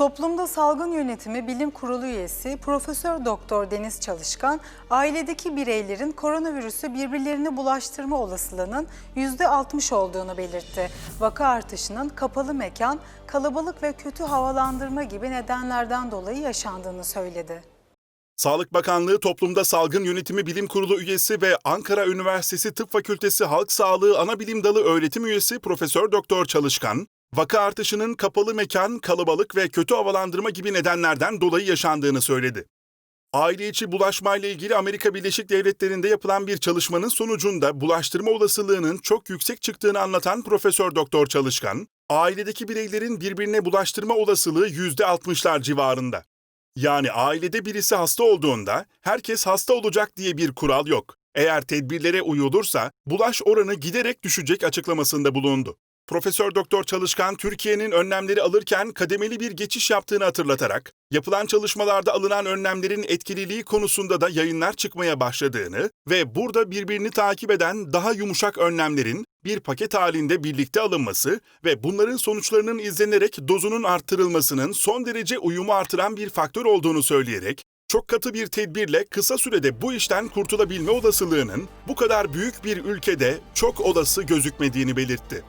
Toplumda Salgın Yönetimi Bilim Kurulu üyesi Profesör Doktor Deniz Çalışkan, ailedeki bireylerin koronavirüsü birbirlerine bulaştırma olasılığının %60 olduğunu belirtti. Vaka artışının kapalı mekan, kalabalık ve kötü havalandırma gibi nedenlerden dolayı yaşandığını söyledi. Sağlık Bakanlığı Toplumda Salgın Yönetimi Bilim Kurulu üyesi ve Ankara Üniversitesi Tıp Fakültesi Halk Sağlığı Anabilim Dalı öğretim üyesi Profesör Doktor Çalışkan, vaka artışının kapalı mekan, kalabalık ve kötü havalandırma gibi nedenlerden dolayı yaşandığını söyledi. Aile içi bulaşmayla ilgili Amerika Birleşik Devletleri'nde yapılan bir çalışmanın sonucunda bulaştırma olasılığının çok yüksek çıktığını anlatan Profesör Doktor Çalışkan, ailedeki bireylerin birbirine bulaştırma olasılığı %60'lar civarında. Yani ailede birisi hasta olduğunda herkes hasta olacak diye bir kural yok. Eğer tedbirlere uyulursa bulaş oranı giderek düşecek açıklamasında bulundu. Profesör Doktor Çalışkan Türkiye'nin önlemleri alırken kademeli bir geçiş yaptığını hatırlatarak yapılan çalışmalarda alınan önlemlerin etkililiği konusunda da yayınlar çıkmaya başladığını ve burada birbirini takip eden daha yumuşak önlemlerin bir paket halinde birlikte alınması ve bunların sonuçlarının izlenerek dozunun arttırılmasının son derece uyumu artıran bir faktör olduğunu söyleyerek çok katı bir tedbirle kısa sürede bu işten kurtulabilme olasılığının bu kadar büyük bir ülkede çok olası gözükmediğini belirtti.